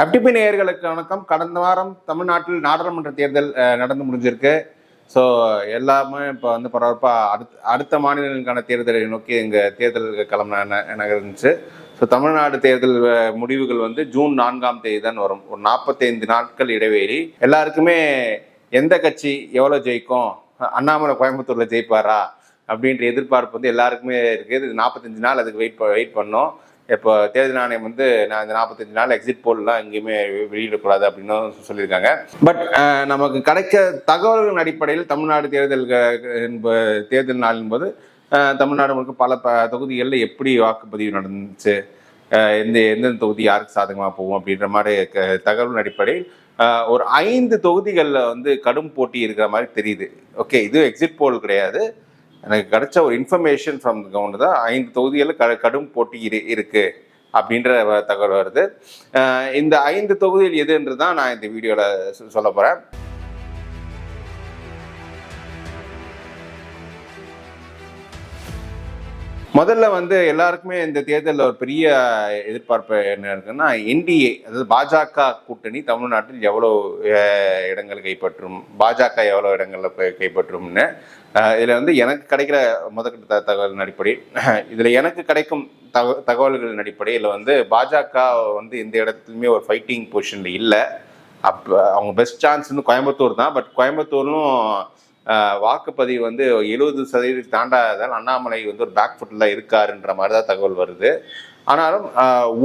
FTP நேயர்களுக்கு வணக்கம். கடந்த வாரம் தமிழ்நாட்டில் நாடாளுமன்ற தேர்தல் நடந்து முடிஞ்சிருக்கு. ஸோ எல்லாமே இப்போ வந்து பரபரப்பாக அடுத்த அடுத்த மாநிலங்களுக்கான தேர்தலை நோக்கி எங்கள் தேர்தல் கிளம்ப நகர்ந்துச்சு. ஸோ தமிழ்நாடு தேர்தல் முடிவுகள் வந்து ஜூன் நான்காம் தேதி தான் வரும். ஒரு நாற்பத்தைந்து நாட்கள் இடைவெளி. எல்லாருக்குமே எந்த கட்சி எவ்வளோ ஜெயிக்கும்? அண்ணாமலை கோயம்புத்தூரில் ஜெயிப்பாரா? அப்படின்ற எதிர்பார்ப்பு வந்து எல்லாருக்குமே இருக்குது. இது நாற்பத்தஞ்சு நாள் அதுக்கு வெயிட் வெயிட் பண்ணோம். இப்போ தேர்தல் ஆணையம் வந்து நான் இந்த நாற்பத்தஞ்சு நாள் எக்ஸிட் போல்லாம் எங்கேயுமே வெளியிடக்கூடாது அப்படின்னு சொல்லியிருக்காங்க. பட் நமக்கு கிடைக்க தகவல்களின் அடிப்படையில் தமிழ்நாடு தேர்தல் என்ப- தேர்தல் நாள் என்பது தமிழ்நாடு முழுக்க பல ப தொகுதிகளில் எப்படி வாக்குப்பதிவு நடந்துச்சு எந்த எந்தெந்த தொகுதி யாருக்கு சாதகமாக போகும் அப்படின்ற மாதிரி க- தகவலின் அடிப்படையில் ஒரு ஐந்து தொகுதிகளில் வந்து கடும் போட்டி இருக்கிற மாதிரி தெரியுது. ஓகே இது எக்ஸிட் போல் கிடையாது. எனக்கு கிடைச்ச ஒரு இன்ஃபர்மேஷன் ஃப்ரம் கவர்மெண்ட் தான் ஐந்து தொகுதிகளில் க கடும் போட்டி இரு இருக்குது அப்படின்ற தகவல் வருது. இந்த ஐந்து தொகுதியில் எதுன்றது தான் நான் இந்த வீடியோவில் சொல்ல போகிறேன் முதல்ல வந்து எல்லாருக்குமே இந்த தேர்தலில் ஒரு பெரிய எதிர்பார்ப்பு என்ன இருக்குன்னா என்டிஏ அதாவது பாஜக கூட்டணி தமிழ்நாட்டில் எவ்வளோ இடங்கள் கைப்பற்றும் பாஜக எவ்வளோ இடங்களில் கைப்பற்றும்னு இதில் வந்து எனக்கு கிடைக்கிற முதற்கட்ட தகவலின் அடிப்படை இதில் எனக்கு கிடைக்கும் தக தகவல்களின் அடிப்படையில் வந்து பாஜக வந்து எந்த இடத்துலையுமே ஒரு ஃபைட்டிங் பொசிஷனில் இல்லை. அப்போ அவங்க பெஸ்ட் சான்ஸ் வந்து கோயம்புத்தூர் தான் பட் கோயம்புத்தூர்லும் வாக்குப்பதிவு வந்து எழுபது சதவீதம் தாண்டாததால் அண்ணாமலை வந்து ஒரு பேக் ஃபுட்டில் இருக்காருன்ற மாதிரி தான் தகவல் வருது. ஆனாலும்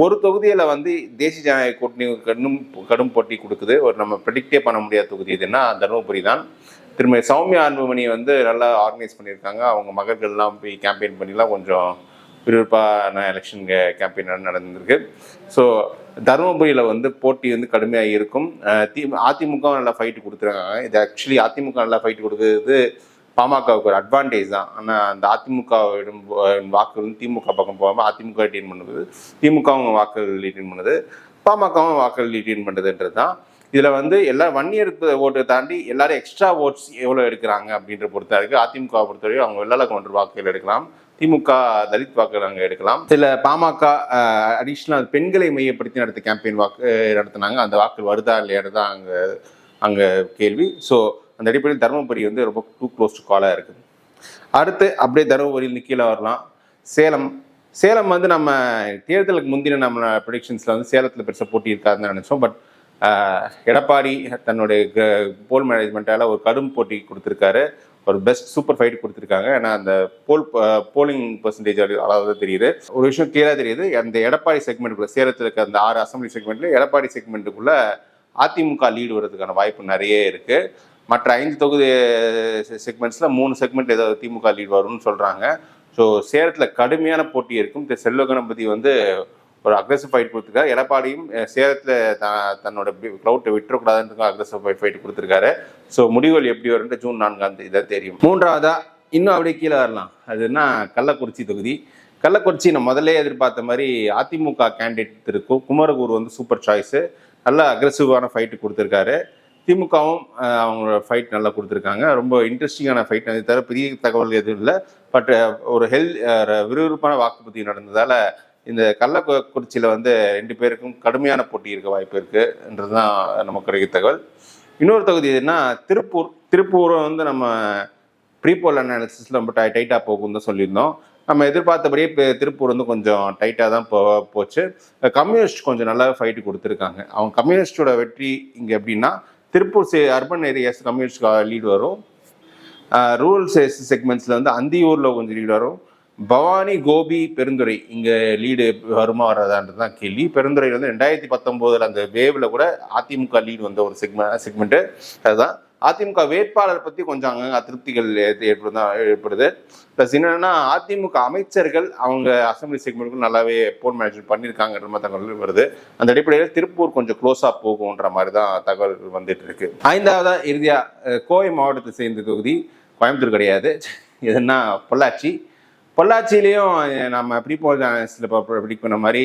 ஒரு தொகுதியில் வந்து தேசிய ஜனநாயக கூட்டணி கடும் கடும் போட்டி கொடுக்குது. ஒரு நம்ம ப்ரெடிக்டே பண்ண முடியாத தொகுதி எதுன்னா தருமபுரி தான். திரும்ப சௌமியா அன்புமணி வந்து நல்லா ஆர்கனைஸ் பண்ணியிருக்காங்க. அவங்க மகள்கள்லாம் போய் கேம்பெயின் பண்ணிலாம் கொஞ்சம் விறுவிறுப்பான எலெக்ஷன் கேம்பெயின் நடந்திருக்கு. ஸோ தருமபுரியில் வந்து போட்டி வந்து கடுமையாக இருக்கும். தி அதிமுக நல்லா ஃபைட்டு கொடுத்துருக்காங்க. இது ஆக்சுவலி அதிமுக நல்லா ஃபைட்டு கொடுக்குறது பாமகவுக்கு ஒரு அட்வான்டேஜ் தான். ஆனால் அந்த அதிமுகவிடம் வாக்குகள் வந்து திமுக பக்கம் போகாமல் அதிமுக ரீட்டைன் பண்ணுது. திமுகவும் வாக்குகள் ரீட்டைன் பண்ணுது. பாமகவும் வாக்குகள் ரீட்டைன் பண்ணுறதுன்றது தான். இதில் வந்து எல்லா இயர் ஓட்டை தாண்டி எல்லாரும் எக்ஸ்ட்ரா ஓட்ஸ் எவ்வளோ எடுக்கிறாங்க அப்படின்ற பொறுத்தா இருக்கு. அதிமுக பொறுத்தவரையும் அவங்க வெள்ளால கவுண்டர் வாக்குகள் எடுக்கலாம். திமுக தலித் வாக்குகள் அங்கே எடுக்கலாம். சில பாமக அடிஷ்னல் பெண்களை மையப்படுத்தி நடத்த கேம்பெயின் வாக்கு நடத்தினாங்க. அந்த வாக்கு வருதா இல்லையான்னு தான் அங்கே அங்கே கேள்வி. ஸோ அந்த அடிப்படையில் தருமபுரி வந்து ரொம்ப டூ க்ளோஸ் டு காலாக இருக்குது. அடுத்து அப்படியே தருமபுரியில் கீழே வரலாம். சேலம். சேலம் வந்து நம்ம தேர்தலுக்கு முந்தின நம்ம ப்ரொடிக்ஷன்ஸில் வந்து சேலத்தில் பெருசாக போட்டி இருக்காதுன்னு நினச்சோம். பட் எடப்பாடி தன்னுடைய போல் மேனேஜ்மெண்ட்டால் ஒரு கடும் போட்டி கொடுத்துருக்காரு. ஒரு பெஸ்ட் சூப்பர் ஃபைட் கொடுத்துருக்காங்க. ஏன்னா அந்த போல் போலிங் பர்சன்டேஜ் அளவு தெரியுது. ஒரு விஷயம் கிளியராக தெரியுது. அந்த எடப்பாடி செக்மெண்ட்டுக்குள்ள சேலத்தில் இருக்க அந்த ஆறு அசம்பிளி செக்மெண்ட்ல எடப்பாடி செக்மெண்ட்டுக்குள்ள அதிமுக லீடு வர்றதுக்கான வாய்ப்பு நிறைய இருக்கு. மற்ற ஐந்து தொகுதி செக்மெண்ட்ஸில் மூணு செக்மெண்ட் ஏதாவது திமுக லீடு வரும்னு சொல்கிறாங்க ஸோ சேலத்தில் கடுமையான போட்டி இருக்கும். செல்வ கணபதி வந்து ஒரு அக்ரெசிவ் ஃபைட் கொடுத்துருக்காரு. எடப்பாடியும் சேலத்தில் த தன்னோட க்ளவுட்டை விட்டுறக்கூடாதுன்றதுக்கு அக்ரெசிவ் ஃபைட் கொடுத்துருக்காரு. ஸோ முடிவுகள் எப்படி வரும்னு ஜூன் நான்காம் தேதி தான் தெரியும். மூன்றாவதா இன்னும் அப்படியே கீழே வரலாம். அதுனா கள்ளக்குறிச்சி தொகுதி. கள்ளக்குறிச்சி நான் முதல்ல எதிர்பார்த்த மாதிரி அதிமுக கேண்டிடேட் திரு குமரகூர் குமரகுரு வந்து சூப்பர் சாய்ஸு நல்லா அக்ரெசிவான ஃபைட்டு கொடுத்துருக்காரு. திமுகவும் அவங்களோட ஃபைட் நல்லா கொடுத்துருக்காங்க. ரொம்ப இன்ட்ரெஸ்டிங்கான ஃபைட் அது தவிர பெரிய தகவல் எதுவும் இல்லை. பட் ஒரு ஹெல் விறுவிறுப்பான வாக்குப்பதிவு நடந்ததால் இந்த கள்ளக்குறிச்சியில் வந்து ரெண்டு பேருக்கும் கடுமையான போட்டி இருக்க வாய்ப்பு இருக்குன்றது தான் நமக்கு கிடைக்க தகவல். இன்னொரு தொகுதி எதுனா திருப்பூர். திருப்பூர் வந்து நம்ம ப்ரீபோல் அனாலிசிஸில் ரொம்ப டை டைட்டாக போகும் தான் சொல்லியிருந்தோம். நம்ம எதிர்பார்த்தபடியே இப்போ திருப்பூர் வந்து கொஞ்சம் டைட்டாக தான் போ போச்சு. கம்யூனிஸ்ட் கொஞ்சம் நல்லா ஃபைட்டு கொடுத்துருக்காங்க. அவங்க கம்யூனிஸ்டோட வெற்றி இங்கே எப்படின்னா திருப்பூர் சே அர்பன் ஏரியாஸ் கம்யூனிஸ்ட் லீடு வரும். ரூரல் செக்மெண்ட்ஸில் வந்து அந்தியூரில் கொஞ்சம் லீடு வரும். பவானி கோபி பெருந்துறை இங்கே லீடு வருமா வராதான்றது தான் கேள்வி. பெருந்துறையில் வந்து ரெண்டாயிரத்தி பத்தொம்போதில் அந்த வேவில் கூட அதிமுக லீடு வந்த ஒரு செக்மெ செக்மெண்ட்டு அதுதான். அதிமுக வேட்பாளர் பற்றி கொஞ்சம் அங்கே அதிருப்திகள் ஏற்ப- ஏற்படுதான் ஏற்படுது. ப்ளஸ் என்னென்னா அதிமுக அமைச்சர்கள் அவங்க அசம்பிளி செக்மெண்ட்டுக்கு நல்லாவே போன் மேனேஜ்மெண்ட் பண்ணியிருக்காங்கன்ற மாதிரி தகவல் வருது. அந்த அடிப்படையில் திருப்பூர் கொஞ்சம் க்ளோஸாக போகுன்ற மாதிரி தான் தகவல்கள் வந்துட்டு இருக்கு. ஐந்தாவதா இறுதியாக கோவை மாவட்டத்தை சேர்ந்த தொகுதி கோயம்புத்தூர் கிடையாது. எதுனா பொள்ளாச்சி பொள்ளாச்சியிலையும் நம்ம ப்ரீபோல் ப்ரிடிக் பண்ண மாதிரி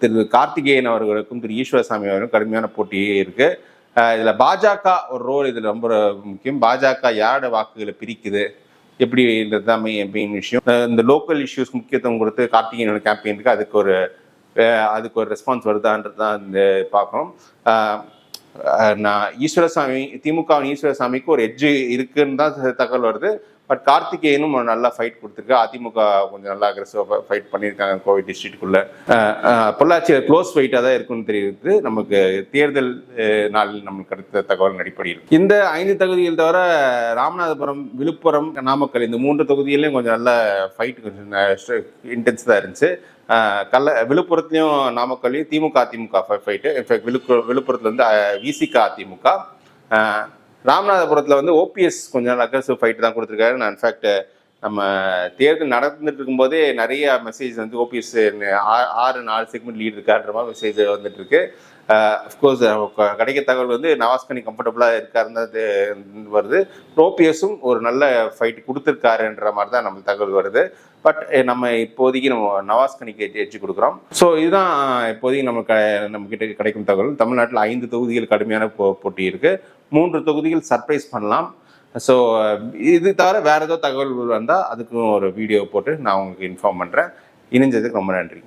திரு கார்த்திகேயன் அவர்களுக்கும் திரு ஈஸ்வரசாமி அவர்களுக்கும் கடுமையான போட்டி இருக்கு. இதில் பாஜக ஒரு ரோல் இதில் ரொம்ப முக்கியம். பாஜக யாரோட வாக்குகளை பிரிக்குது? எப்படின்றது தான் மெயின் விஷயம். இந்த லோக்கல் இஷ்யூஸ் முக்கியத்துவம் கொடுத்து கார்த்திகேயனோட கேம்பெயினுக்கு அதுக்கு ஒரு அதுக்கு ஒரு ரெஸ்பான்ஸ் வருதான்றது தான் இந்த பார்க்கணும். நான் ஈஸ்வரசாமி திமுகவின் ஈஸ்வரசாமிக்கு ஒரு எட்ஜு இருக்குன்னு தான் தகவல் வருது. பட் கார்த்திகேயனும் நல்லா ஃபைட் கொடுத்துருக்கு. அதிமுக கொஞ்சம் நல்லா அக்ரெசிவாக ஃபைட் பண்ணியிருக்காங்க கோவை டிஸ்ட்ரிக்ட்டுக்குள்ள பொள்ளாச்சியில் க்ளோஸ் ஃபைட்டாக தான் இருக்குன்னு தெரிவித்து நமக்கு தேர்தல் நாளில் நம்மளுக்கு கிடைத்த தகவல் அடிப்படையில். இந்த ஐந்து தொகுதிகள் தவிர ராமநாதபுரம் விழுப்புரம் நாமக்கல் இந்த மூன்று தொகுதியிலையும் கொஞ்சம் நல்ல ஃபைட் கொஞ்சம் இன்டென்ஸ் தான் இருந்துச்சு. கல்ல விழுப்புரத்துலையும் நாமக்கல்லையும் DMK AIADMK fight in fact விழுப்புரத்தில் வந்து விசிக அதிமுக. ராமநாதபுரத்தில் வந்து ஓபிஎஸ் கொஞ்சம் அக்ரஸிவ் ஃபைட் தான் கொடுத்துருக்காரு. நான் இன்ஃபேக்ட் நம்ம தேர்தல் நடந்துட்டு இருக்கும்போதே நிறைய மெசேஜ் வந்து ஓபிஎஸ் ஆறு நாலு செக்மெண்ட் லீட் இருக்காருன்ற மாதிரி மெசேஜ் வந்துட்டு இருக்கு. அஃப்கோர்ஸ் கிடைக்க தகவல் வந்து நவாஸ்கனி கம்ஃபர்டபுளாக இருக்காருன்னு தான் வருது. ஓபிஎஸும் ஒரு நல்ல ஃபைட் கொடுத்துருக்காருன்ற மாதிரி தான் நம்ம தகவல் வருது. பட் நம்ம இப்போதைக்கு நம்ம நவாஸ்கனிக்கு எச்சு கொடுக்குறோம். ஸோ இதுதான் இப்போதைக்கு நம்ம க நம்ம கிட்ட கிடைக்கும் தகவல். தமிழ்நாட்டில் ஐந்து தொகுதிகள் கடுமையான போ போட்டி இருக்குது மூன்று தொகுதிகள் சர்ப்ரைஸ் பண்ணலாம். ஸோ இது தவிர வேறு ஏதோ தகவல்கள் வந்தால் அதுக்கும் ஒரு வீடியோ போட்டு நான் உங்களுக்கு இன்ஃபார்ம் பண்ணுறேன் இணைஞ்சதுக்கு ரொம்ப நன்றி.